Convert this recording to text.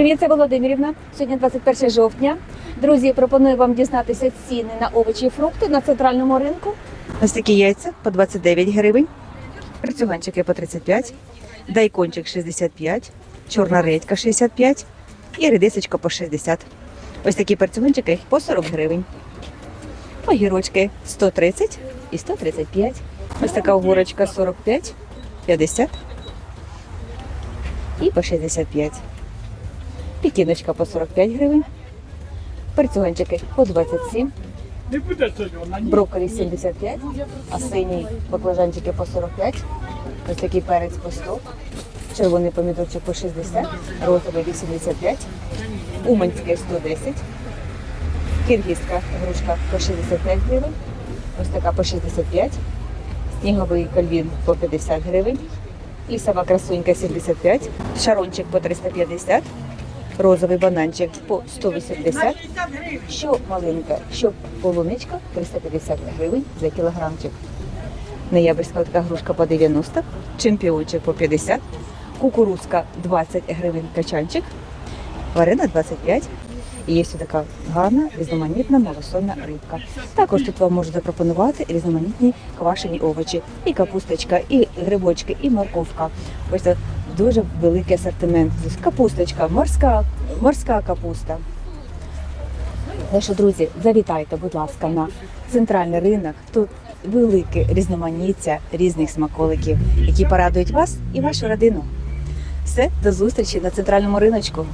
Привіт, це Володимирівна. Сьогодні 21 жовтня. Друзі, пропоную вам дізнатися ціни на овочі і фрукти на центральному ринку. Ось такі яйця по 29 гривень, перцюганчики по 35, дайкончик 65, чорна редька 65 і редисочка по 60. Ось такі перцюганчики по 40 гривень. Огірочки 130 і 135. Ось така огурочка 45, 50 і по 65. Пікіночка по 45 гривень. Перцюганчики по 27. Не. Брокколі 75, а синій баклажанчики по 45, ось такий перець по 100, червоний помідорчик по 60, розовий 85, уманський 110, киргизька грушка по 65 гривень, ось така по 65, сніговий кальвін по 50 гривень, лісова красунька 75, шарончик по 350, розовий бананчик по 180, що маленька, що полуничка 350 гривень за кілограмчик. Ноябрьська така грушка по 90, чемпіончик по 50, кукурузка 20 гривень качанчик, варена 25. І є така гарна, різноманітна малосольна рибка. Також тут вам можуть запропонувати різноманітні квашені овочі, і капусточка, і грибочки, і морковка. Ось дуже великий асортимент. Капусточка, морська, морська капуста. Так друзі, завітайте, будь ласка, на центральний ринок. Тут велике різноманіття різних смаколиків, які порадують вас і вашу родину. Все, до зустрічі на центральному риночку.